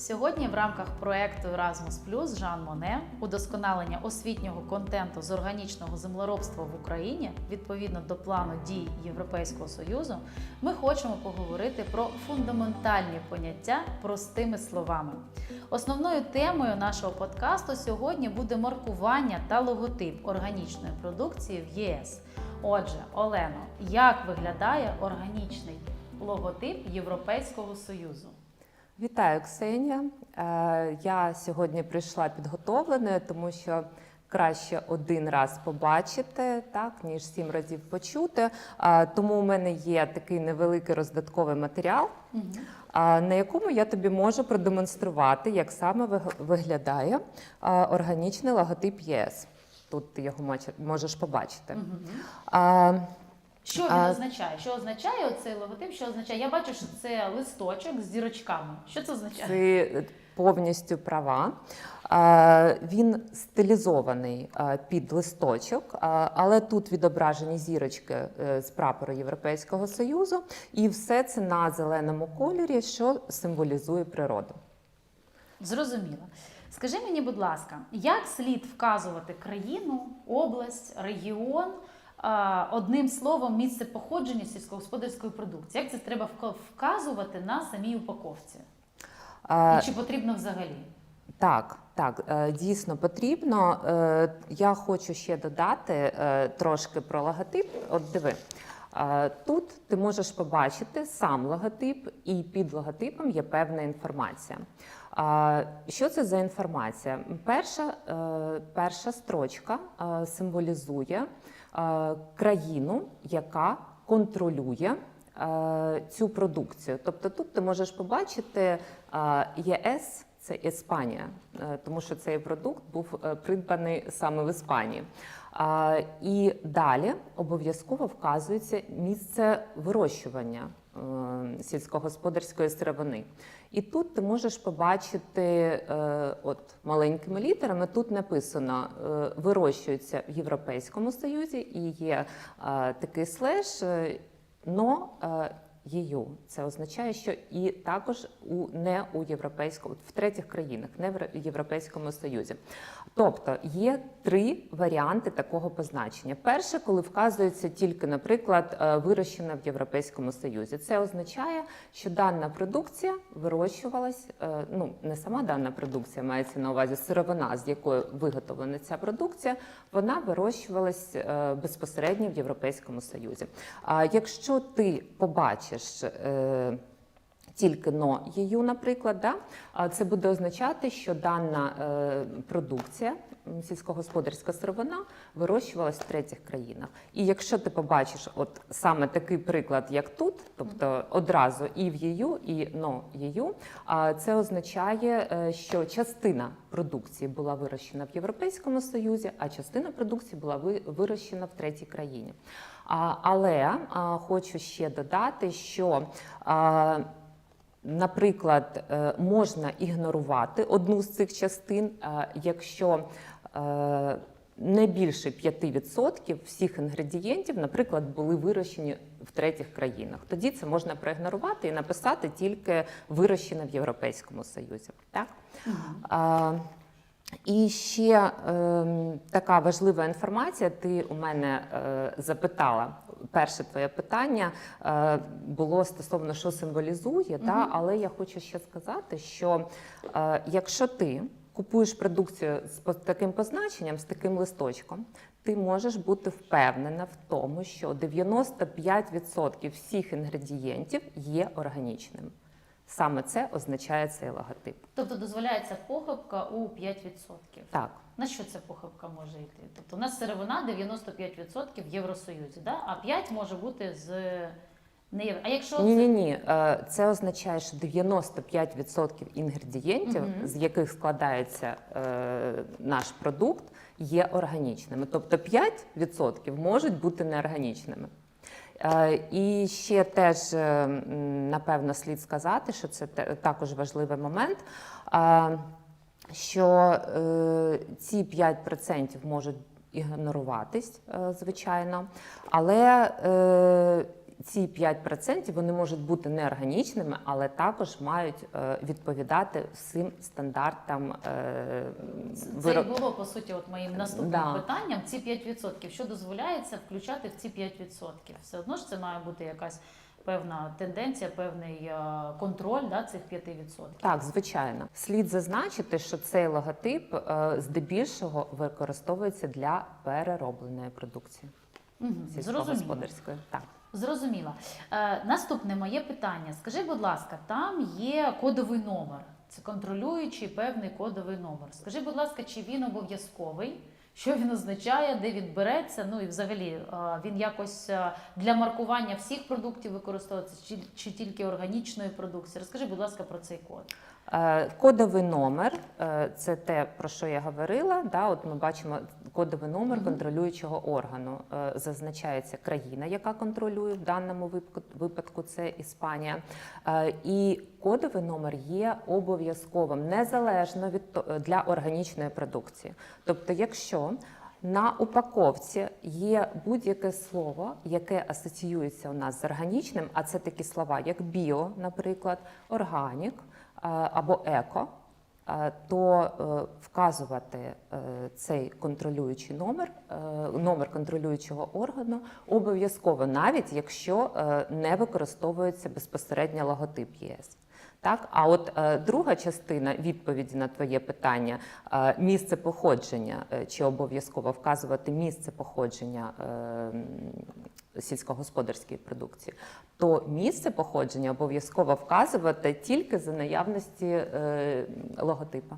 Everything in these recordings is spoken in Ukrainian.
Сьогодні в рамках проекту Erasmus Жан Моне удосконалення освітнього контенту з органічного землеробства в Україні відповідно до плану дій Європейського союзу, ми хочемо поговорити про фундаментальні поняття простими словами. Основною темою нашого подкасту сьогодні буде маркування та логотип органічної продукції в ЄС. Отже, Олено, як виглядає органічний логотип Європейського союзу? Вітаю, Ксенія. Е, Я сьогодні прийшла підготовленою, тому що краще один раз побачити, так ніж сім разів почути. Е, Тому у мене є такий невеликий роздатковий матеріал, е, на якому я тобі можу продемонструвати, як саме виг- виглядає органічний логотип ЄС. Тут ти його можеш побачити. Що він А- означає? Що означає оцей логотип? Що означає? Я бачу, що це листочок з зірочками. Що це означає? Ти повністю права. Е, Він стилізований е, під листочок, е, але тут відображені зірочки е, з прапору Європейського Союзу, і все це на зеленому кольорі, що символізує природу. Зрозуміло. Скажи мені, будь ласка, як слід вказувати країну, область, регіон одним словом місце походження сільськогосподарської продукції? Як це треба вказувати на самій упаковці? І чи потрібно взагалі? Так, так, е, дійсно потрібно. Е, Я хочу ще додати е, трошки про логотип. От диви. Тут ти можеш побачити сам логотип, і під логотипом є певна інформація. Що це за інформація? Перша, перша строчка символізує країну, яка контролює е, цю продукцію. Тобто тут ти можеш побачити е, ЄС. Це Іспанія, е, тому що цей продукт був е, придбаний саме в Іспанії. І далі обов'язково вказується місце вирощування е, сільськогосподарської сировини. І тут ти можеш побачити е, от маленькими літерами. Тут написано е, вирощується в Європейському Союзі і є е, такий слеш, е, но е, ЄЮ. Це означає, що і також у не у європейському в третіх країнах, не в Європейському Союзі. Тобто є три варіанти такого позначення. Перше, коли вказується тільки, наприклад, е, вирощена в Європейському Союзі. Це означає, що дана продукція вирощувалась, е, ну не сама дана продукція, мається на увазі сировина, з якої виготовлена ця продукція, вона вирощувалась е, безпосередньо в Європейському Союзі. А якщо ти побачиш е, тільки но ЄЮ, наприклад, да, це буде означати, що дана е, продукція, сільськогосподарська сировина, вирощувалась в третіх країнах. І якщо ти побачиш от саме такий приклад, як тут, тобто одразу і в ЄЮ, і но ЄЮ, це означає, е, що частина продукції була вирощена в Європейському Союзі, а частина продукції була вирощена в третій країні. Але хочу ще додати, що Наприклад, е, можна ігнорувати одну з цих частин, е, якщо е, не більше 5% всіх інгредієнтів, наприклад, були вирощені в третіх країнах. Тоді це можна проігнорувати і написати тільки вирощена в Європейському Союзі. Так? А, і ще ем, така важлива інформація. Ти у мене е, запитала. Перше твоє питання е, було стосовно що символізує, та, але я хочу ще сказати, що е, якщо ти купуєш продукцію з таким позначенням, з таким листочком, ти можеш бути впевнена в тому, що 95% всіх інгредієнтів є органічними. Саме це означає цей логотип. Тобто дозволяється похибка у 5%. Так. На що ця похибка може йти? Тобто у нас сировина 95% в Євросоюзі, да? а 5 може бути з не євро. А якщо Ні, це ні, ні. Це означає, що 95% інгредієнтів, Мгм. з яких складається е, наш продукт, є органічними. Тобто 5% можуть бути неорганічними. Е, І ще теж, е, напевно, слід сказати, що це також важливий момент. е, Що ці 5% можуть ігноруватись, звичайно, але ці 5% вони можуть бути неорганічними, але також мають е, відповідати всім стандартам е, Це і було по суті от моїм наступним Да. питанням. Ці 5%. Що дозволяється включати в ці 5%? Все одно ж це має бути якась певна тенденція, певний е, контроль да, цих 5%. Так, звичайно. Слід зазначити, що цей логотип е, здебільшого використовується для переробленої продукції Угу. Зрозуміло. сільськогосподарської. Так. Зрозуміла. Е, наступне моє питання. Скажи, будь ласка, там є кодовий номер. Це контролюючий певний кодовий номер. Скажи, будь ласка, чи він обов'язковий? Що він означає, де він береться? Ну і взагалі е, він якось е, для маркування всіх продуктів використовується, чи, чи тільки органічної продукції? Розкажи, будь ласка, про цей код. Е, Кодовий номер е, це те, про що я говорила. Да, от ми бачимо кодовий номер контролюючого органу. Е, Зазначається країна, яка контролює в даному випадку, це Іспанія. І кодовий номер є обов'язковим незалежно від для органічної продукції. Тобто, якщо на упаковці є будь-яке слово, яке асоціюється у нас з органічним, а це такі слова, як біо, наприклад, органік або еко, е, то е, вказувати е, цей контролюючий номер, е, номер контролюючого органу обов'язково, навіть якщо е, не використовується безпосередньо логотип ЄС. Так, а от е, друга частина відповіді на твоє питання е, місце походження, е, чи обов'язково вказувати місце походження е, сільськогосподарської продукції, то місце походження обов'язково вказувати тільки за наявності е, логотипа.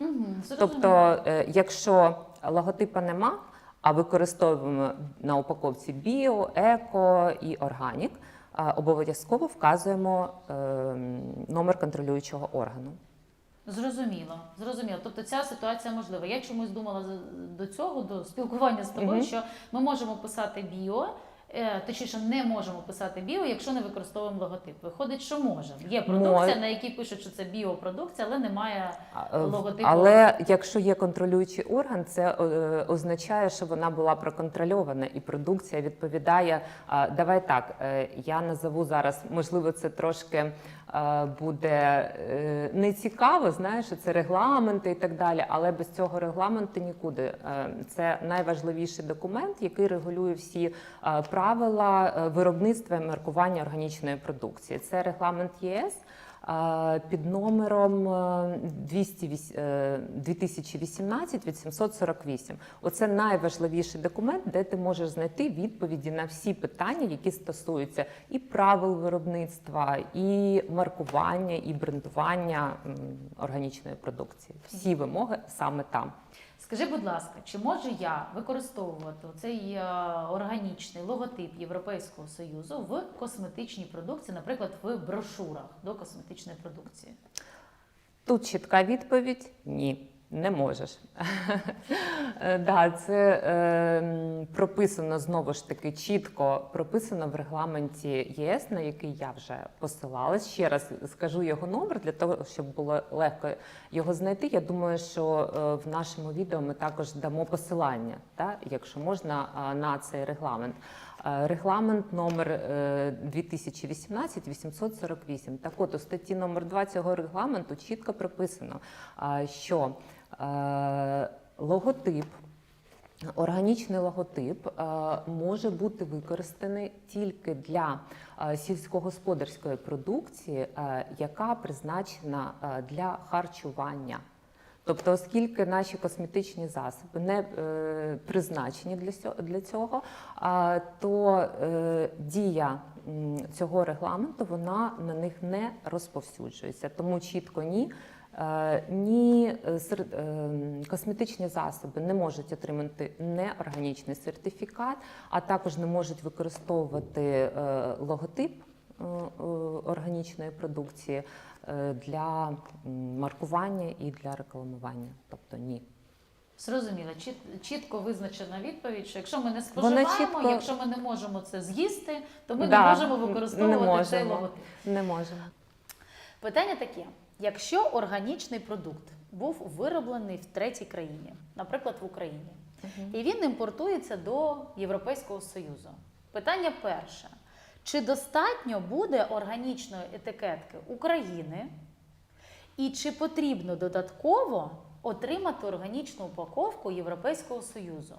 Угу. Тобто, е, якщо логотипа нема, а використовуємо на упаковці біо, еко і органік, а, обов'язково вказуємо е, номер контролюючого органу. Зрозуміло, зрозуміло. Тобто ця ситуація можлива. Я чомусь думала до цього, до спілкування з тобою, Мгм. що ми можемо писати біо, е, точніше, не можемо писати біо, якщо не використовуємо логотип. Виходить, що можемо. Є продукція, Мож- на якій пишуть, що це біопродукція, але немає. Е, Логотипу. Але якщо є контролюючий орган, це е, означає, що вона була проконтрольована і продукція відповідає. Давай так, е, я назову зараз, можливо, це трошки е, буде е, нецікаво, знаєш, це регламенти і так далі. Але без цього регламенту нікуди. Е, Це найважливіший документ, який регулює всі е, правила е, виробництва і маркування органічної продукції. Це регламент ЄС. Під номером е, 200, е, 2018 848. Оце найважливіший документ, де ти можеш знайти відповіді на всі питання, які стосуються і правил виробництва, і маркування, і брендування органічної продукції. Всі вимоги саме там. Скажи, будь ласка, чи можу я використовувати цей е, органічний логотип Європейського союзу в косметичній продукції, наприклад, в брошурах до косметичної продукції? Тут чітка відповідь ні. Не можеш. Е, да, це е, прописано знову ж таки чітко прописано в регламенті ЄС, на який я вже посилалась. Ще раз скажу його номер для того, щоб було легко його знайти. Я думаю, що е, в нашому відео ми також дамо посилання, та, якщо можна, а, на цей регламент. Е, Регламент номер е, 2018-848. Так от у статті номер 2 цього регламенту чітко прописано, що е, логотип. Органічний логотип е, може бути використаний тільки для е, сільськогосподарської продукції, е, яка призначена е, для харчування. Тобто, оскільки наші косметичні засоби не е, призначені для, для цього, а, то е, дія цього регламенту вона на них не розповсюджується. Тому чітко ні. Е, Ні е, е, косметичні засоби не можуть отримати неорганічний сертифікат, а також не можуть використовувати логотип органічної продукції для маркування і для рекламування. Тобто ні. Зрозуміло, Чіт- чітко визначена відповідь, що якщо ми не споживаємо, чітко- якщо ми не можемо це з'їсти, то ми Да, не можемо використовувати не цей логотип. Не можемо. Питання таке: якщо органічний продукт був вироблений в третій країні, наприклад, в Україні, і він імпортується до Європейського Союзу. Питання перше: Чи достатньо буде органічної етикетки України? І чи потрібно додатково отримати органічну упаковку Європейського Союзу?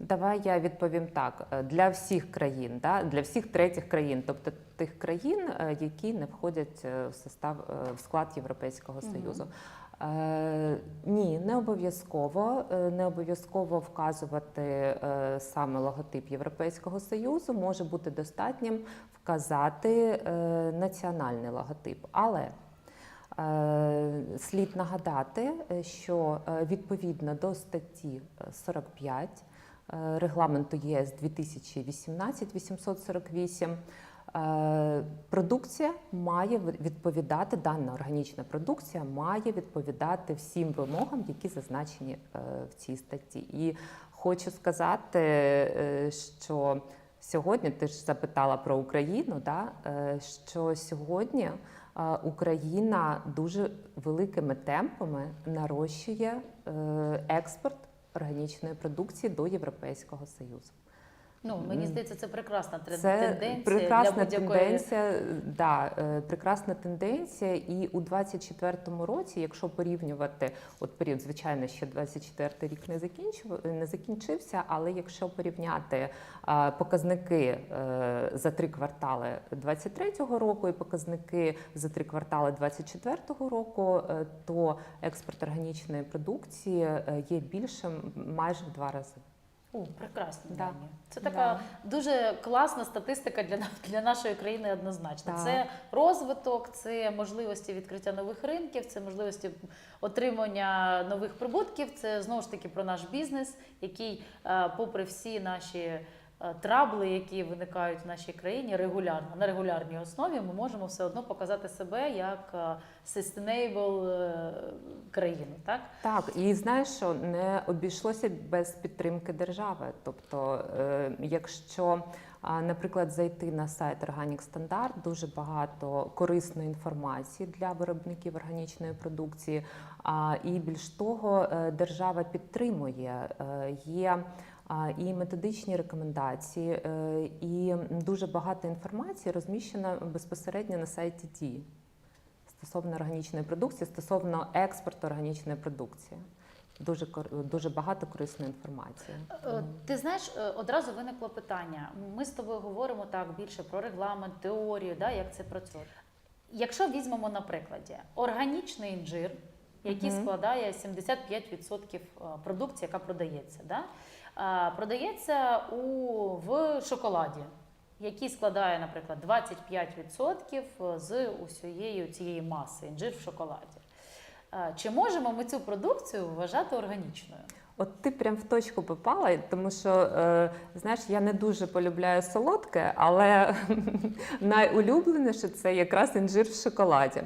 Давай я відповім так: Е, для всіх країн, да, для всіх третіх країн, тобто тих країн, е, які не входять е, в состав в склад Європейського Союзу. Е, ні, не обов'язково. Не обов'язково вказувати е, саме логотип Європейського Союзу. Може бути достатнім вказати е, національний логотип. Але Е, Слід нагадати, що відповідно до статті е, 45 е, регламенту ЄС 2018-848 е, продукція має відповідати, дана органічна продукція має відповідати всім вимогам, які зазначені е, в цій статті. І хочу сказати, е, що сьогодні ти ж запитала про Україну, да? е, що сьогодні. Україна дуже великими темпами нарощує е, експорт органічної продукції до Європейського Союзу. Ну, мені здається, це прекрасна тре- Це прекрасна для тенденція, да, е, прекрасна тенденція. І у 24-му році, якщо порівнювати, от період, звичайно, ще 24-й рік не закінчив, не закінчився, але якщо порівняти а, показники е, за три квартали 23-го року і показники за три квартали 24-го року, е, то експорт органічної продукції е, є більшим майже в два рази. О, прекрасно. Да. Це така Да. дуже класна статистика для, для нашої країни однозначно. Да. Це розвиток, це можливості відкриття нових ринків, це можливості отримання нових прибутків. Це знову ж таки про наш бізнес, який, е, попри всі наші трабли, які виникають в нашій країні регулярно на регулярній основі, ми можемо все одно показати себе як е, sustainable е, країну. Так Так, і знаєш, що не обійшлося без підтримки держави. Тобто, е, якщо, наприклад, зайти на сайт Organic Standard, дуже багато корисної інформації для виробників органічної продукції. І більш того, е, держава підтримує е, є. І методичні рекомендації, е, і дуже багато інформації розміщена безпосередньо на сайті ДІ стосовно органічної продукції, стосовно експорту органічної продукції. Дуже дуже багато корисної інформації. Е, Ти знаєш, е, одразу виникло питання. Ми з тобою говоримо так більше про регламент, теорію, да, як це працює. Якщо візьмемо на прикладі органічний інжир, який Мгм. складає 75% продукції, яка продається, да, е, продається у, в шоколаді, який складає, наприклад, 25% з усієї цієї маси інжир в шоколаді. Е, Чи можемо ми цю продукцію вважати органічною? От ти прям в точку попала, тому що е, знаєш, я не дуже полюбляю солодке, але найулюбленіше це якраз інжир в шоколаді.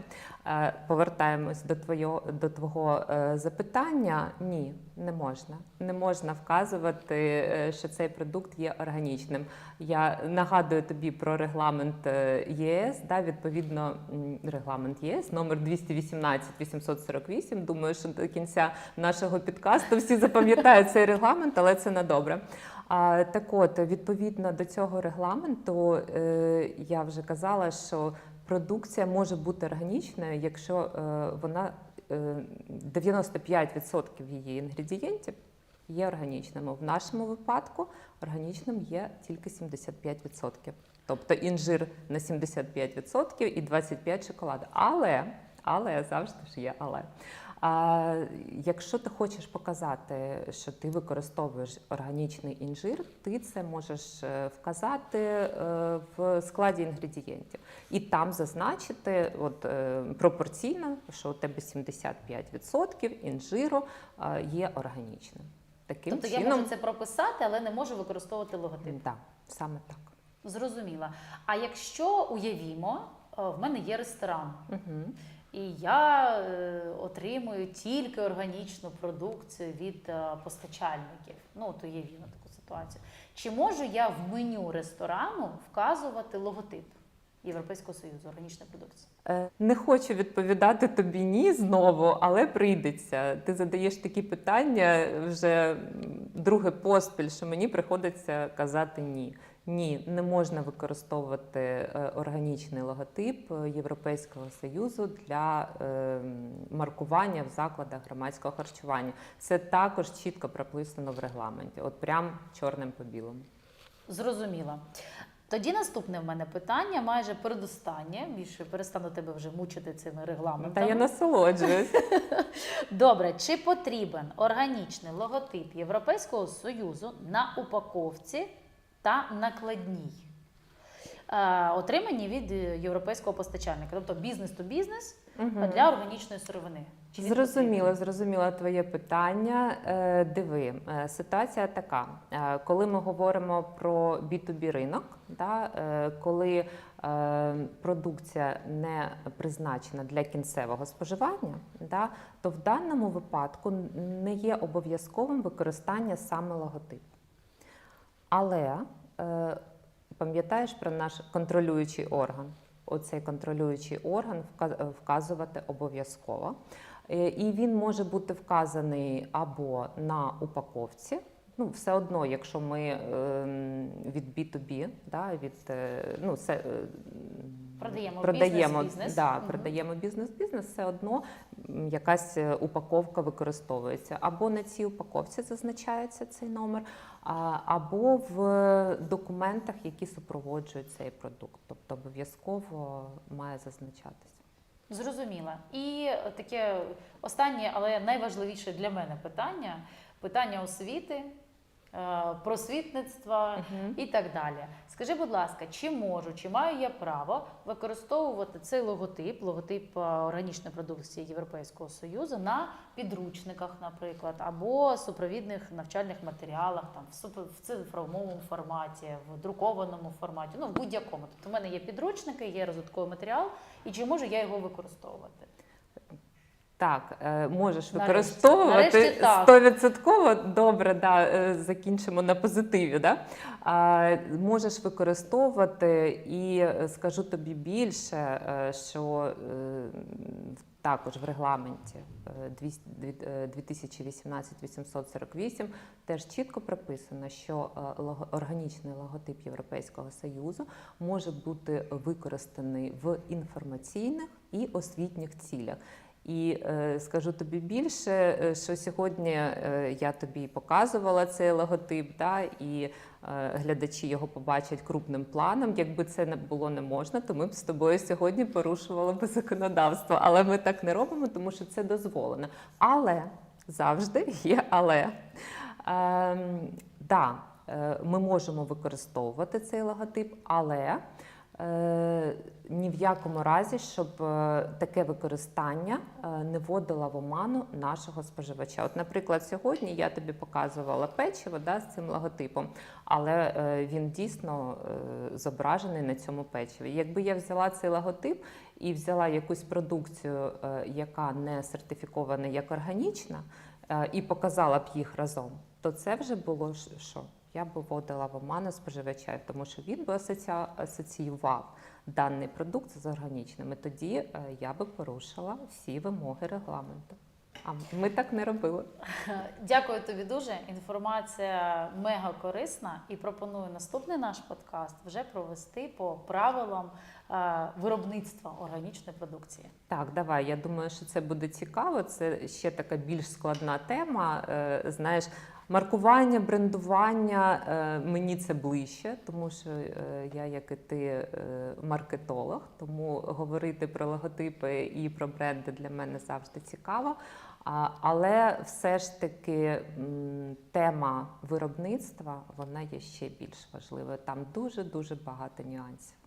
Е, повертаємось до твого, до твого е, запитання. Ні, не можна. Не можна вказувати, е, що цей продукт є органічним. Я нагадую тобі про регламент ЄС. Да, відповідно, регламент ЄС номер 218-848. Думаю, що до кінця нашого підкасту всі запам'ятають цей регламент, але це не добре. А, так от, відповідно до цього регламенту, я вже казала, що продукція може бути органічною, якщо е, вона е, 95% її інгредієнтів є органічними. В нашому випадку органічним є тільки 75%. Тобто інжир на 75% і 25% шоколад. Але, але завжди ж є але. А якщо ти хочеш показати, що ти використовуєш органічний інжир, ти це можеш е, вказати е, в складі інгредієнтів і там зазначити от, е, пропорційно, що у тебе 75% інжиру є органічним. Таким Тобто я чином, можу це прописати, але не можу використовувати логотип. да, саме так. Зрозуміла. А якщо уявімо, в мене є ресторан, Угу. І я е, отримую тільки органічну продукцію від е, постачальників. Ну, от уявімо таку ситуацію. Чи можу я в меню ресторану вказувати логотип Європейського Союзу органічної продукції? Е, Не хочу відповідати тобі ні знову, але прийдеться. Ти задаєш такі питання вже друге поспіль, що мені приходиться казати ні. Ні, не можна використовувати е, органічний логотип е, Європейського союзу для е, маркування в закладах громадського харчування. Це також чітко прописано в регламенті, от прям чорним по білому. Зрозуміла. Тоді наступне в мене питання, майже передостаннє. Більше перестану тебе вже мучити цими регламентами. Та я насолоджуюсь. Добре, чи потрібен органічний логотип Європейського Союзу на упаковці та накладній? Е, отримані від е, європейського постачальника, тобто бізнес то бізнес для органічної сировини. Чи Зрозуміло, зрозуміло твоє питання. Е, Диви, ситуація така: коли ми говоримо про B2B ринок, да, коли продукція не призначена для кінцевого споживання, да, то в даному випадку не є обов'язковим використання саме логотипу. Але е, пам'ятаєш про наш контролюючий орган? Оцей контролюючий орган вказувати обов'язково. Е, І він може бути вказаний або на упаковці. Ну, все одно, якщо ми ем, від B2B, да, від е, ну, це, е, Продаємо продаємо, бізнес-бізнес. Да, Мгм. продаємо бізнес-бізнес, все одно якась е, упаковка використовується. Або на цій упаковці зазначається цей номер, або в документах, які супроводжують цей продукт. Тобто обов'язково має зазначатися. Зрозуміла. І таке останнє, але найважливіше для мене питання: питання освіти, е, просвітництва і так далі. Скажи, будь ласка, чи можу, чи маю я право використовувати цей логотип, логотип е, органічної продукції Європейського Союзу на підручниках, наприклад, або супровідних навчальних матеріалах, там в цифровому форматі, в друкованому форматі, ну в будь-якому. Тобто, в мене є підручники, є розвитковий матеріал, і чи можу я його використовувати? Так, е, можеш використовувати стовідсотково. Добре, да, е, закінчимо на позитиві. Да? А, можеш використовувати і е, скажу тобі більше, що також в регламенті е, 200 дві- е, 2018-848 теж чітко прописано, що органічний логотип Європейського Союзу може бути використаний в інформаційних і освітніх цілях. І е, скажу тобі більше, е, що сьогодні е, я тобі показувала цей логотип, да, і глядачі його побачать крупним планом. Якби це не було не можна, то ми б з тобою сьогодні порушували би законодавство. Але ми так не робимо, тому що це дозволено. Але завжди є але. Ем, да, е, ми можемо використовувати цей логотип, але ні в якому разі, щоб е, таке використання е, не вводило в оману нашого споживача. От, наприклад, сьогодні я тобі показувала печиво да, з цим логотипом, але е, він дійсно е, зображений на цьому печиві. Якби я взяла цей логотип і взяла якусь продукцію, е, яка не сертифікована як органічна, е, і показала б їх разом, то це вже було що? Я б вводила в оману споживача, тому що він би асоціював даний продукт з органічними. Тоді е, я би порушила всі вимоги регламенту. А ми так не робили. Дякую тобі дуже. Інформація мега корисна і пропоную наступний наш подкаст вже провести по правилам е, виробництва органічної продукції. Так, давай. Я думаю, що це буде цікаво. Це ще така більш складна тема. Е, Знаєш, маркування, брендування е, мені це ближче, тому що е, я, як і ти, е, маркетолог, тому говорити про логотипи і про бренди для мене завжди цікаво. Але все ж таки тема виробництва вона є ще більш важливою. Там дуже дуже багато нюансів.